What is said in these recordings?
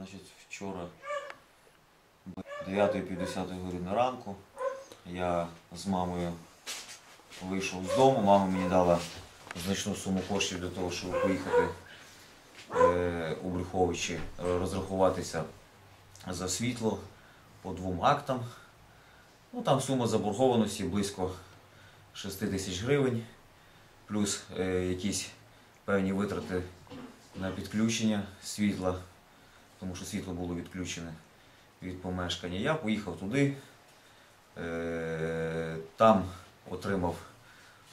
Значить, вчора 9-10 години ранку я з мамою вийшов з дому. Мама мені дала значну суму коштів для того, щоб поїхати е, у Брюховичі, розрахуватися за світло по двом актам. Ну, там сума заборгованості близько 6 тисяч гривень, плюс е, якісь певні витрати на підключення світла, тому що світло було відключене від помешкання. Я поїхав туди, е, там отримав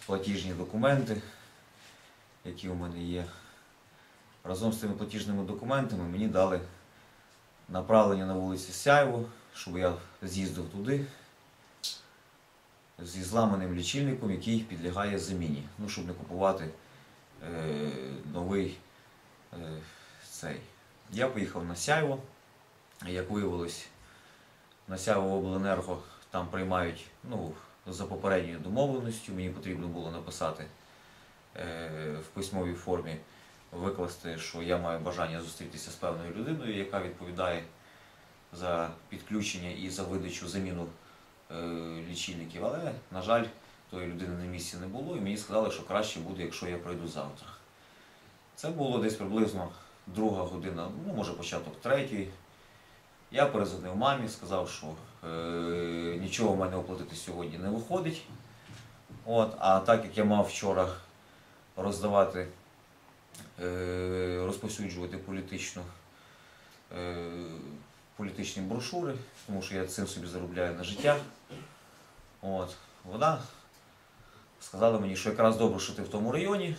платіжні документи, які у мене є. Разом з цими платіжними документами мені дали направлення на вулиці Сяйво, щоб я з'їздив туди зі зламаним лічильником, який підлягає заміні. Ну, щоб не купувати е, новий е, цей. Я поїхав на Сяйво. Як виявилось, на Сяйво обленерго там приймають ну, за попередньою домовленістю. Мені потрібно було написати е, в письмовій формі, викласти, що я маю бажання зустрітися з певною людиною, яка відповідає за підключення і за видачу заміну е, лічильників. Але, на жаль, тої людини на місці не було, і мені сказали, що краще буде, якщо я прийду завтра. Це було десь приблизно друга година, ну може початок третьої. Я перезвонив мамі, сказав, що е, нічого в мене оплатити сьогодні не виходить. От, а так як я мав вчора роздавати, е, розповсюджувати політичну, е, політичні брошури, тому що я цим собі заробляю на життя. От, вона сказала мені, що якраз добре, що ти в тому районі.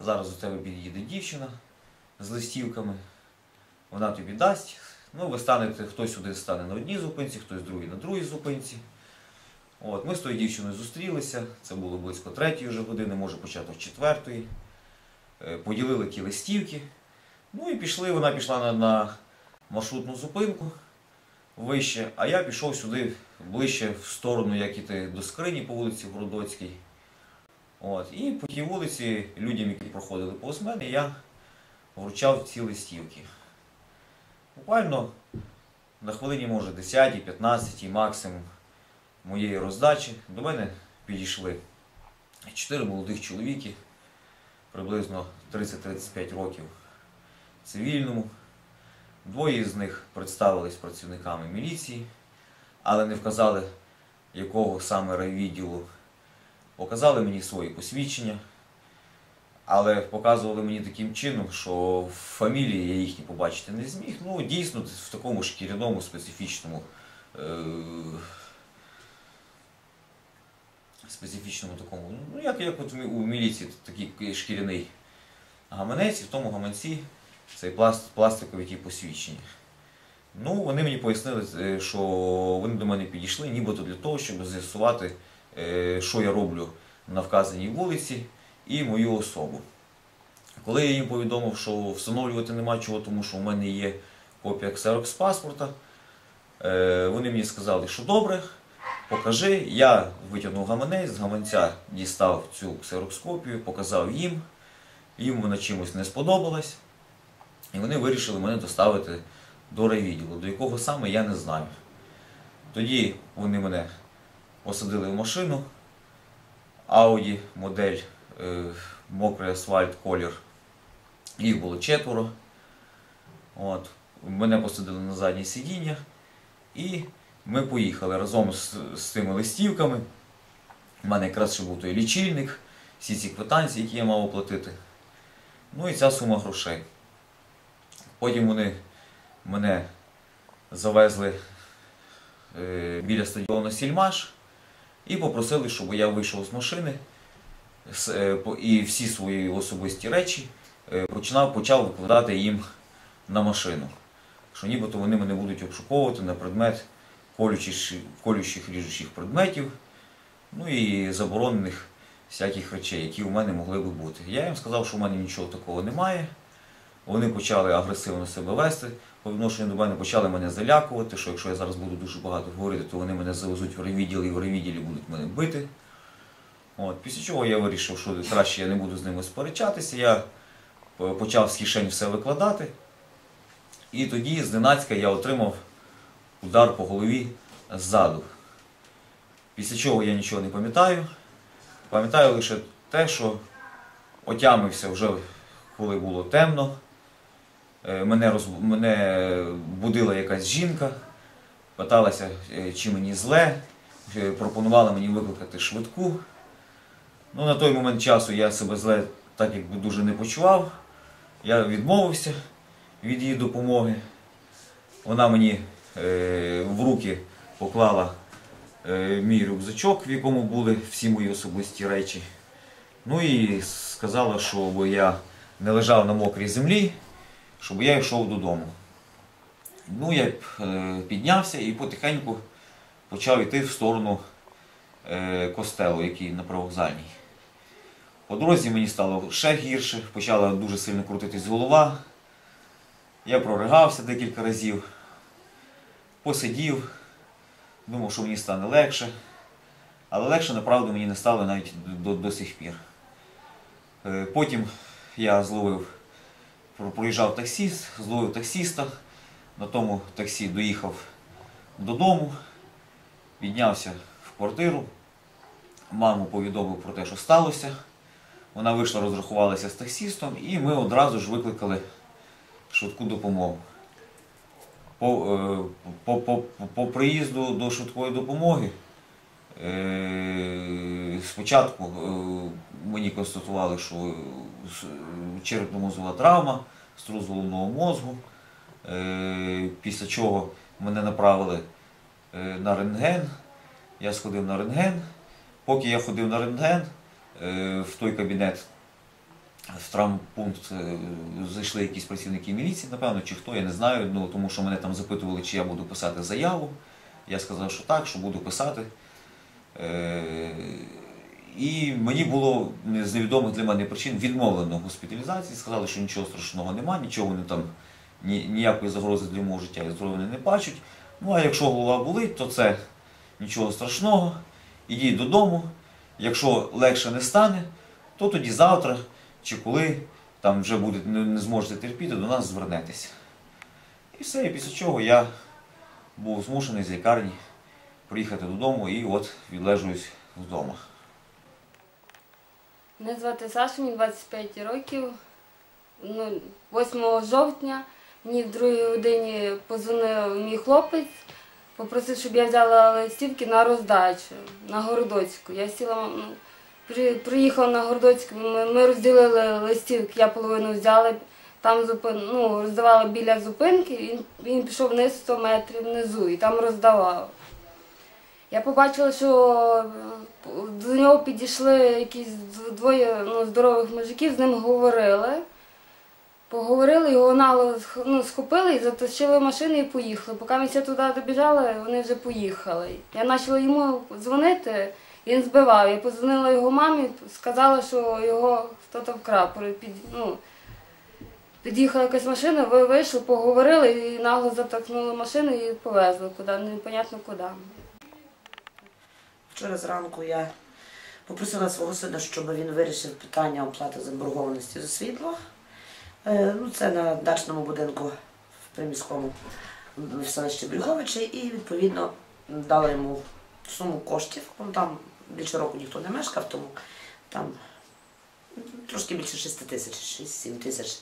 Зараз до тебе під'їде дівчина з листівками, вона тобі дасть. Ну, ви станете, хтось сюди стане на одній зупинці, хтось другий на другій зупинці. От, ми з тою дівчиною зустрілися, це було близько третьої вже години, може початок четвертої. Е, Поділили ті листівки. Ну і пішли, вона пішла на, на маршрутну зупинку вище, а я пішов сюди ближче в сторону, як іти до скрині по вулиці Городоцькій. От, і по тій вулиці людям, які проходили повз мене, я вручав ці листівки. Буквально на хвилині, може, 10, 15 максимум моєї роздачі до мене підійшли чотири молодих чоловіки, приблизно 30-35 років цивільному. Двоє з них представились працівниками міліції, але не вказали, якого саме райвідділу. Показали мені свої посвідчення, але показували мені таким чином, що фамілії я їхні побачити не зміг. Ну, дійсно, в такому шкіряному, специфічному, е- специфічному такому, ну як, як от у міліції такий шкіряний гаманець, і в тому гаманці цей пласт, пластикові ті посвідчення. Ну, вони мені пояснили, е, що вони до мене підійшли, нібито для того, щоб з'ясувати, е, що я роблю на вказаній вулиці і мою особу. Коли я їм повідомив, що встановлювати нема чого, тому що у мене є копія ксерокс паспорта, е, вони мені сказали, що добре, покажи. Я витягнув гаманець, з гаманця дістав цю ксерокскопію, показав їм. Їм вона чимось не сподобалась. І вони вирішили мене доставити до райвідділу, до якого саме я не знаю. Тоді вони мене посадили в машину, Audi, модель мокрий асфальт, колір. Їх було четверо. От. Мене посадили на заднє сидіння і ми поїхали разом з, з тими листівками. У мене якраз ще був той лічильник, всі ці квитанції, які я мав оплатити. Ну і ця сума грошей. Потім вони мене завезли е, біля стадіону Сільмаш і попросили, щоб я вийшов з машини е, і всі свої особисті речі е, починав, почав викладати їм на машину. Що нібито вони мене будуть обшуковувати на предмет колючих, ріжучих предметів, ну і заборонених всяких речей, які у мене могли би бути. Я їм сказав, що в мене нічого такого немає. Вони почали агресивно себе вести, по відношенню до мене почали мене залякувати, що якщо я зараз буду дуже багато говорити, то вони мене завезуть в райвідділ і в райвідділі будуть мене бити. От, після чого я вирішив, що краще я не буду з ними сперечатися. Я е, почав з кишень все викладати. І тоді зненацька я отримав удар по голові ззаду. Після чого я нічого не пам'ятаю. Пам'ятаю лише те, що отямився вже коли було темно. Е, Мене, роз... мене будила якась жінка, питалася, е, чи мені зле, пропонувала мені викликати швидку. Ну, на той момент часу я себе зле так якби дуже не почував. Я відмовився від її допомоги. Вона мені е, в руки поклала е, мій рюкзачок, в якому були всі мої особисті речі. Ну і сказала, щоб я не лежав на мокрій землі, щоб я йшов додому. Ну, я е, піднявся і потихеньку почав йти в сторону е, костелу, який на привокзальній. По дорозі мені стало ще гірше, почала дуже сильно крутитись голова. Я проригався декілька разів, посидів, думав, що мені стане легше. Але легше, направду, мені не стало навіть до, до сих пір. Е, Потім я зловив, проїжджав таксі, зловив таксіста, на тому таксі доїхав додому, піднявся в квартиру, маму повідомив про те, що сталося. Вона вийшла, розрахувалася з таксістом, і ми одразу ж викликали швидку допомогу. По, е, по, по, по приїзду до швидкої допомоги е, спочатку е, мені констатували, що черепно-мозгова травма, струс головного мозгу, е, після чого мене направили на рентген. Я сходив на рентген. Поки я ходив на рентген, в той кабінет, в травмпункт е, зайшли якісь працівники міліції, напевно, чи хто, я не знаю, ну, тому що мене там запитували, чи я буду писати заяву. Я сказав, що так, що буду писати. Е, І мені було з невідомих для мене причин відмовлено госпіталізації. Сказали, що нічого страшного нема, нічого вони там ніякої загрози для мого життя і здоров'я не бачать. Ну а якщо голова болить, то це нічого страшного. Ідіть додому. Якщо легше не стане, то тоді завтра чи коли там вже буде, не, зможете терпіти, до нас звернетеся. І все, і після чого я був змушений з лікарні приїхати додому і от відлежуюсь вдома. Мене звати Саша, мені 25 років. Ну, 8 жовтня мені в другій годині позвонив мій хлопець, попросив, щоб я взяла листівки на роздачу на Городоцьку. Я сіла, ну, при, приїхала на Городоцьку, ми, ми розділили листівки, я половину взяла, там зупин, ну, роздавали біля зупинки, він, він пішов вниз 100 метрів внизу і там роздавав. Я побачила, що е, до нього підійшли якісь двоє ну, здорових мужиків, з ним говорили. Поговорили, його нало ну, схопили в машину і поїхали. Поки ми всі туди добіжали, вони вже поїхали. Я почала йому дзвонити, він збивав. Я подзвонила його мамі, сказала, що його хтось вкрав. Під, ну, під'їхала якась машина, ви вийшли, поговорили і нагло затолкнули машину і повезли куди, непонятно куди. Вчора зранку я попросила свого сина, щоб він вирішив питання оплати заборгованості за світло. Е, Ну, це на дачному будинку в приміському в селищі Брюховичі, і відповідно дала йому суму коштів. Ну, Там більше року ніхто не мешкав, тому там трошки більше 6 тисяч, 6-7 тисяч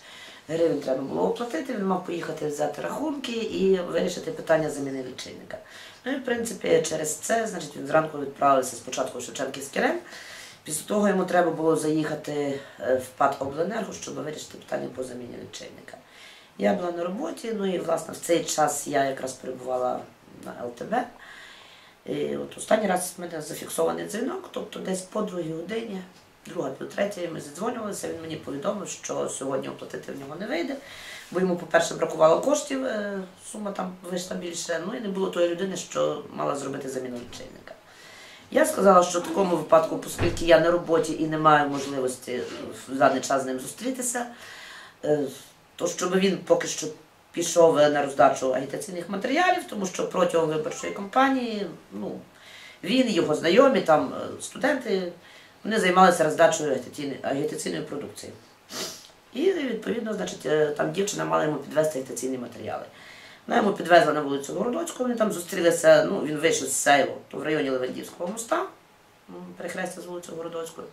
гривень треба було оплатити. Він мав поїхати взяти рахунки і вирішити питання заміни лічильника. Ну і в принципі через це, значить, він зранку відправився спочатку в Шевченківський РЕМ. Після того йому треба було заїхати е, в ПАД Обленерго, щоб вирішити питання по заміні лічильника. Я була на роботі, ну і власне в цей час я якраз перебувала на ЛТБ. І от останній раз в мене зафіксований дзвінок, тобто десь по другій годині, друга пів третя, ми задзвонювалися. Він мені повідомив, що сьогодні оплатити в нього не вийде, бо йому, по-перше, бракувало коштів, е, сума там вийшла більше, ну і не було тої людини, що мала зробити заміну лічильника. Я сказала, що в такому випадку, оскільки я на роботі і не маю можливості в даний час з ним зустрітися, е, то щоб він поки що пішов на роздачу агітаційних матеріалів, тому що протягом виборчої кампанії ну, він, його знайомі, там е, студенти, вони займалися роздачею агітаційної, продукції. І відповідно, значить, е, там дівчина мала йому підвезти агітаційні матеріали. Вона йому підвезла на вулицю Городоцьку, вони там зустрілися, ну, він вийшов з Сейлу, в районі Левандівського моста, перехрестя з вулицею Городоцькою.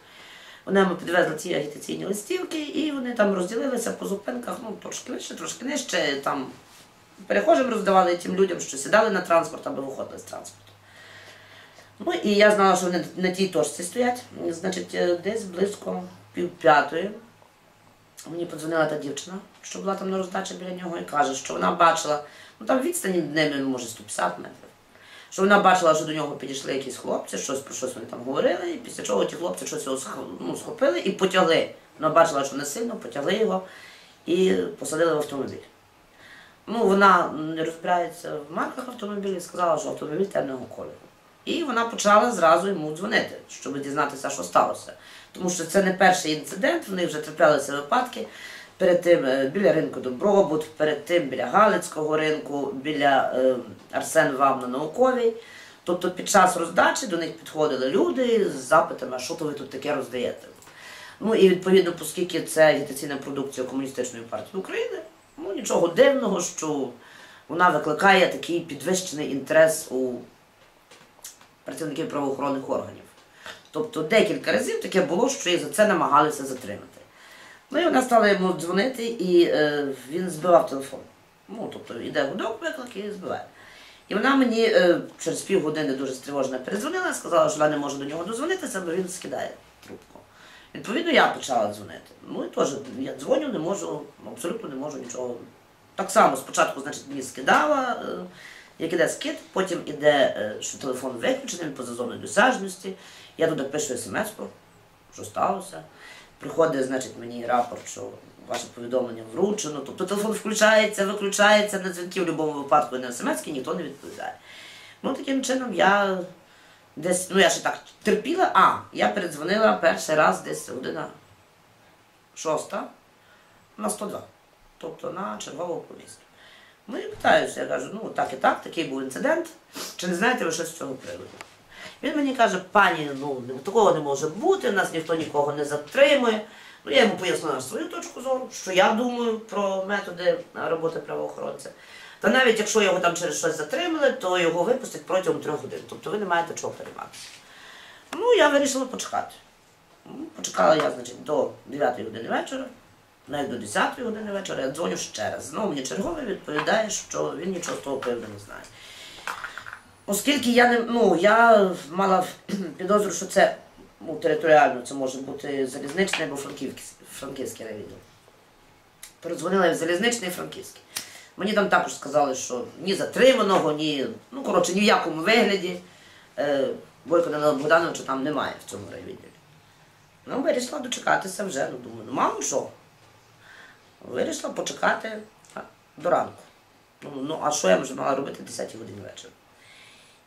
Вони йому підвезли ці агітаційні листівки, і вони там розділилися по зупинках, ну, трошки вище, трошки нижче, там перехожим роздавали тим людям, що сідали на транспорт або виходили з транспорту. Ну і я знала, що вони на тій точці стоять. Значить, е, десь близько півп'ятої мені подзвонила та дівчина, що була там на роздачі біля нього, і каже, що вона бачила, ну там відстані від може, 150 метрів. Що вона бачила, що до нього підійшли якісь хлопці, щось про щось вони там говорили, і після чого ті хлопці щось його ну, схопили і потягли. Вона бачила, що не сильно, потягли його і посадили в автомобіль. Ну, вона не розбирається в марках автомобілів, сказала, що автомобіль темного кольору. І вона почала зразу йому дзвонити, щоб дізнатися, що сталося. Тому що це не перший інцидент, в них вже траплялися випадки. Перед тим е, біля ринку Добробут, перед тим біля Галицького ринку, біля е, Арсен Вам на науковій. Тобто під час роздачі до них підходили люди з запитами, що то ви тут таке роздаєте. Ну і відповідно, оскільки це агітаційна продукція Комуністичної партії України, ну нічого дивного, що вона викликає такий підвищений інтерес у працівників правоохоронних органів. Тобто декілька разів таке було, що їх за це намагалися затримати. Ну і вона стала йому дзвонити, і е, він збивав телефон. Ну, тобто йде гудок, виклик і збиває. І вона мені е, через півгодини дуже стривожена передзвонила, сказала, що вона не може до нього дозвонитися, бо він скидає трубку. Відповідно, я почала дзвонити. Ну і теж я дзвоню, не можу, абсолютно не можу нічого. Так само спочатку, значить, мені скидала, е, як іде скид, потім іде, е, що телефон виключений, він поза зоною досяжності. Я туди пишу смс-ку, що сталося. Приходить, значить, мені рапорт, що ваше повідомлення вручено. Тобто телефон включається, виключається на дзвінки в будь-якому випадку і на смс ніхто не відповідає. Ну, таким чином я десь, ну я ще так терпіла, а я передзвонила перший раз десь година шоста на 102, тобто на чергову повістку. Ну і питаюся, я кажу, ну так і так, такий був інцидент. Чи не знаєте ви щось з цього приводу? Він мені каже, пані, ну такого не може бути, нас ніхто нікого не затримує. Ну, я йому пояснила свою точку зору, що я думаю про методи роботи правоохоронця. Та навіть якщо його там через щось затримали, то його випустять протягом трьох годин. Тобто ви не маєте чого перейматися. Ну, я вирішила почекати. Ну, Почекала я, значить, до 9 години вечора, навіть до 10 години вечора, я дзвоню ще раз. Знову мені черговий відповідає, що він нічого з того приводу не знає. Оскільки я не ну, я мала підозру, що це ну, територіально, це може бути залізничний або франківський, райвідділ. Передзвонила я в залізничний і франківський. Мені там також сказали, що ні затриманого, ні, ну коротше, ні в якому вигляді е, Бойко Данила Богдановича там немає в цьому райвідділі. Ну, вирішила дочекатися вже, ну думаю, ну мало що. Вирішила почекати до ранку. Ну, ну а що я вже мала робити в 10 годині вечора?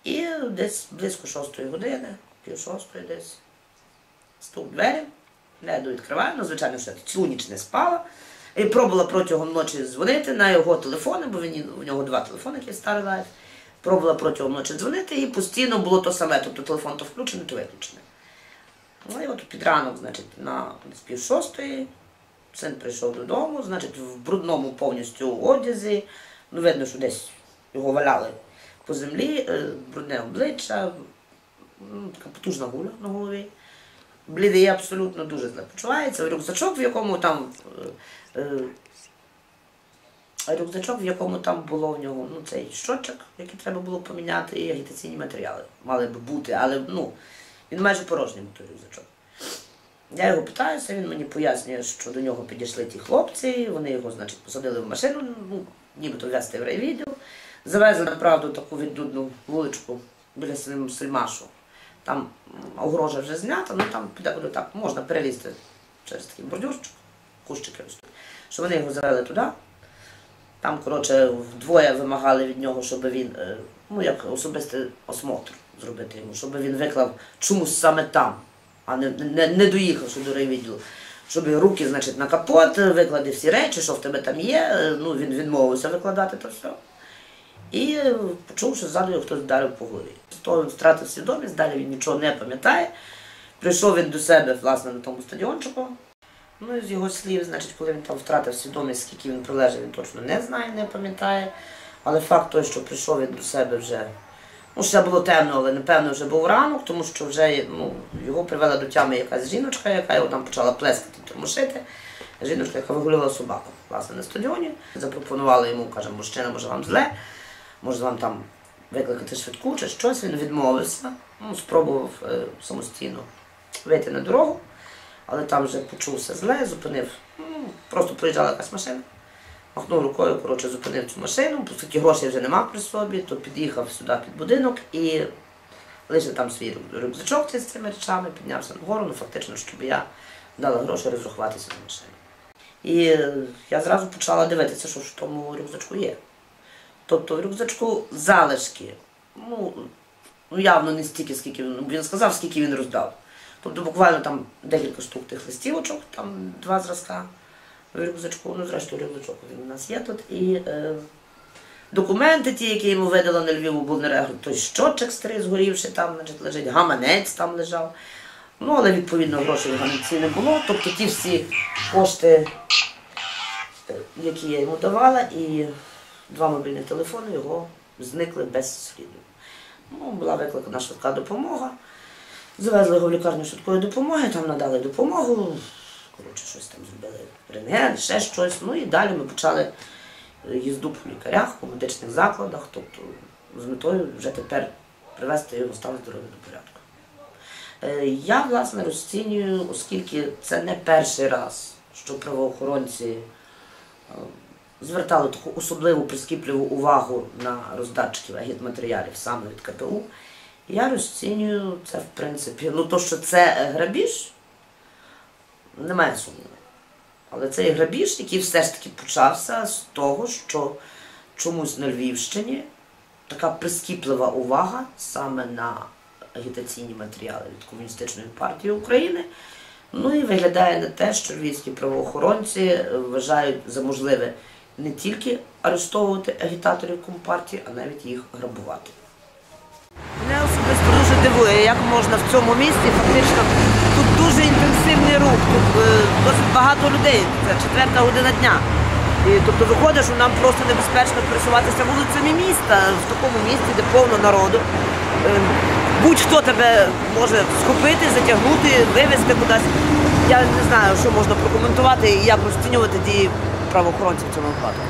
І десь близько шостої години, пів шостої десь, стук в двері, я йду відкриваю, ну, звичайно, що я цілу ніч не спала. І пробувала протягом ночі дзвонити на його телефони, бо він, у нього два телефони, які старий лайф. Пробувала протягом ночі дзвонити, і постійно було то саме, тобто телефон то включений, то виключений. Ну і от під ранок, значить, на пів шостої син прийшов додому, значить, в брудному повністю одязі. Ну, видно, що десь його валяли по землі, е, брудне обличчя, ну, така потужна гуля на голові. Блідий абсолютно дуже зле почувається. Рюкзачок, в якому там. е, е, Рюкзачок, в якому там було в нього ну, цей щотчик, який треба було поміняти, і агітаційні матеріали мали б бути, але ну, він майже порожній той рюкзачок. Я його питаюся, він мені пояснює, що до нього підійшли ті хлопці, вони його, значить, посадили в машину, ну, нібито везти в райвідділ, завезли на правду таку віддудну вуличку біля Сельмашу. Там м, огорожа вже знята, ну там підекуди так можна перелізти через такий бордюрчик, кущики ростуть. Що вони його завели туди. Там, коротше, вдвоє вимагали від нього, щоб він, е, ну як особистий осмотр зробити йому, щоб він виклав чомусь саме там, а не, не, не доїхавши до райвідділу. Щоб руки, значить, на капот, виклади всі речі, що в тебе там є. Ну, він відмовився викладати то все. І почув, що ззаду його хтось вдарив по голові. Того він втратив свідомість, далі він нічого не пам'ятає. Прийшов він до себе, власне, на тому стадіончику. Ну, і з його слів, значить, коли він там втратив свідомість, скільки він пролежав, він точно не знає, не пам'ятає. Але факт той, що прийшов він до себе вже. Ну, ще було темно, але напевно вже був ранок, тому що вже ну, його привела до тями якась жіночка, яка його там почала плескати, тормошити. Жіночка, яка вигулювала собаку власне на стадіоні. Запропонувала йому, каже, мужчина, може вам зле, може вам там викликати швидку чи щось. Він відмовився, ну, спробував е, самостійно вийти на дорогу, але там вже почувся зле, зупинив. Ну, просто проїжджала якась машина. Махнув рукою, коротше, зупинив цю машину, по суті, грошей вже нема при собі, то під'їхав сюди під будинок і лише там свій рюкзачок з цими речами, піднявся нагору, ну фактично, щоб я дала гроші розрахуватися за машину. І я зразу почала дивитися, що в тому рюкзачку є. Тобто в рюкзачку залишки, ну, ну явно не стільки, скільки він, він сказав, скільки він роздав. Тобто буквально там декілька штук тих листівочок, там два зразка в рюкзачку. Ну, зрештою, рюкзачок він у нас є тут. І е, документи, ті, які йому видала на Львіву Булнерегу, той щотчик старий згорівши там, значить, лежить, гаманець там лежав. Ну, але відповідно грошей в гаманці не було. Тобто ті всі кошти, які я йому давала, і два мобільні телефони його зникли без сліду. Ну, була викликана швидка допомога. Завезли його в лікарню швидкої допомоги, там надали допомогу, коротше, щось там зробили рентген, ще щось. Ну і далі ми почали їзду по лікарях, по медичних закладах, тобто з метою вже тепер привести його стан здоров'я до порядку. Е, Я, власне, розцінюю, оскільки це не перший раз, що правоохоронці е, звертали таку особливу прискіпливу увагу на роздатчиків агітматеріалів саме від КПУ. Я розцінюю це, в принципі, ну то, що це грабіж, немає сумніву. Але це є грабіж, який все ж таки почався з того, що чомусь на Львівщині така прискіплива увага саме на агітаційні матеріали від Комуністичної партії України. Ну і виглядає на те, що львівські правоохоронці вважають за можливе не тільки арештовувати агітаторів компартії, а навіть їх грабувати. Мене особисто дуже дивує, як можна в цьому місті фактично тут дуже інтенсивний рух, тут е, досить багато людей, це четверта година дня. І, тобто виходить, що нам просто небезпечно пересуватися вулицями міста в такому місті, де повно народу. Е, Будь-хто тебе може схопити, затягнути, вивезти кудись. Я не знаю, що можна прокоментувати і як розцінювати дії правоохоронців в цьому випадку.